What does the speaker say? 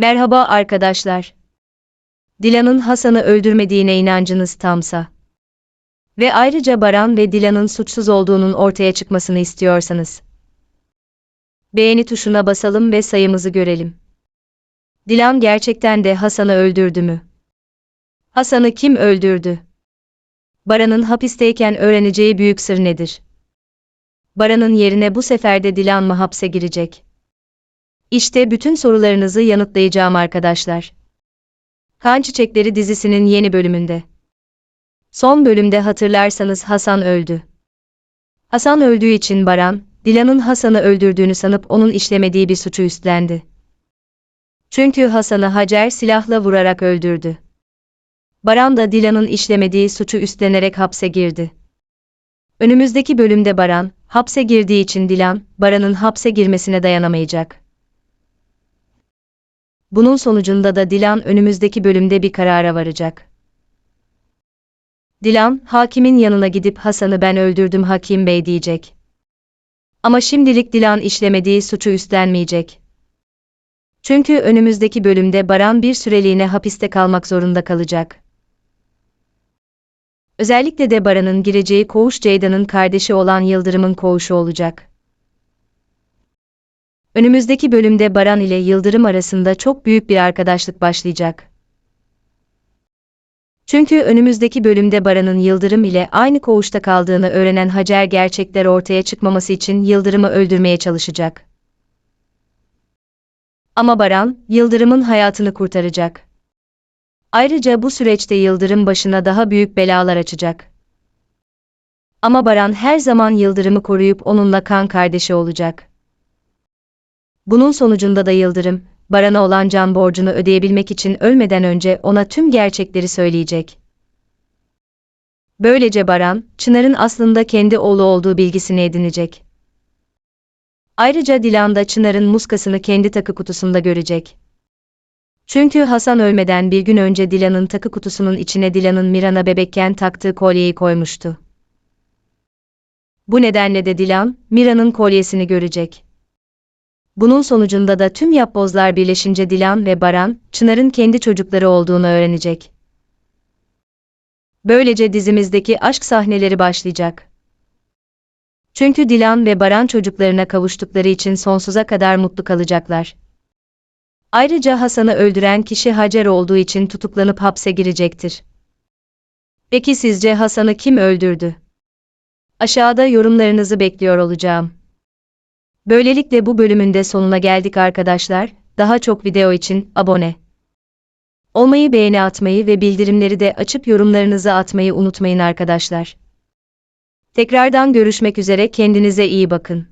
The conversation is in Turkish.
Merhaba arkadaşlar. Dilan'ın Hasan'ı öldürmediğine inancınız tamsa ve ayrıca Baran ve Dilan'ın suçsuz olduğunun ortaya çıkmasını istiyorsanız beğeni tuşuna basalım ve sayımızı görelim. Dilan gerçekten de Hasan'ı öldürdü mü? Hasan'ı kim öldürdü? Baran'ın hapisteyken öğreneceği büyük sır nedir? Baran'ın yerine bu sefer de Dilan mı hapse girecek? İşte bütün sorularınızı yanıtlayacağım arkadaşlar. Kan Çiçekleri dizisinin yeni bölümünde. Son bölümde hatırlarsanız Hasan öldü. Hasan öldüğü için Baran, Dilan'ın Hasan'ı öldürdüğünü sanıp onun işlemediği bir suçu üstlendi. Çünkü Hasan'ı Hacer silahla vurarak öldürdü. Baran da Dilan'ın işlemediği suçu üstlenerek hapse girdi. Önümüzdeki bölümde Baran, hapse girdiği için Dilan, Baran'ın hapse girmesine dayanamayacak. Bunun sonucunda da Dilan önümüzdeki bölümde bir karara varacak. Dilan, hakimin yanına gidip Hasan'ı ben öldürdüm hakim bey diyecek. Ama şimdilik Dilan işlemediği suçu üstlenmeyecek. Çünkü önümüzdeki bölümde Baran bir süreliğine hapiste kalmak zorunda kalacak. Özellikle de Baran'ın gireceği koğuş Ceyda'nın kardeşi olan Yıldırım'ın koğuşu olacak. Önümüzdeki bölümde Baran ile Yıldırım arasında çok büyük bir arkadaşlık başlayacak. Çünkü önümüzdeki bölümde Baran'ın Yıldırım ile aynı koğuşta kaldığını öğrenen Hacer gerçekler ortaya çıkmaması için Yıldırım'ı öldürmeye çalışacak. Ama Baran, Yıldırım'ın hayatını kurtaracak. Ayrıca bu süreçte Yıldırım başına daha büyük belalar açacak. Ama Baran her zaman Yıldırım'ı koruyup onunla kan kardeşi olacak. Bunun sonucunda da Yıldırım, Baran'a olan can borcunu ödeyebilmek için ölmeden önce ona tüm gerçekleri söyleyecek. Böylece Baran, Çınar'ın aslında kendi oğlu olduğu bilgisini edinecek. Ayrıca Dilan da Çınar'ın muskasını kendi takı kutusunda görecek. Çünkü Hasan ölmeden bir gün önce Dilan'ın takı kutusunun içine Dilan'ın Miran'a bebekken taktığı kolyeyi koymuştu. Bu nedenle de Dilan, Mira'nın kolyesini görecek. Bunun sonucunda da tüm yapbozlar birleşince Dilan ve Baran, Çınar'ın kendi çocukları olduğunu öğrenecek. Böylece dizimizdeki aşk sahneleri başlayacak. Çünkü Dilan ve Baran çocuklarına kavuştukları için sonsuza kadar mutlu kalacaklar. Ayrıca Hasan'ı öldüren kişi Hacer olduğu için tutuklanıp hapse girecektir. Peki sizce Hasan'ı kim öldürdü? Aşağıda yorumlarınızı bekliyor olacağım. Böylelikle bu bölümün de sonuna geldik arkadaşlar. Daha çok video için abone olmayı, beğeni atmayı ve bildirimleri de açıp yorumlarınızı atmayı unutmayın arkadaşlar. Tekrardan görüşmek üzere kendinize iyi bakın.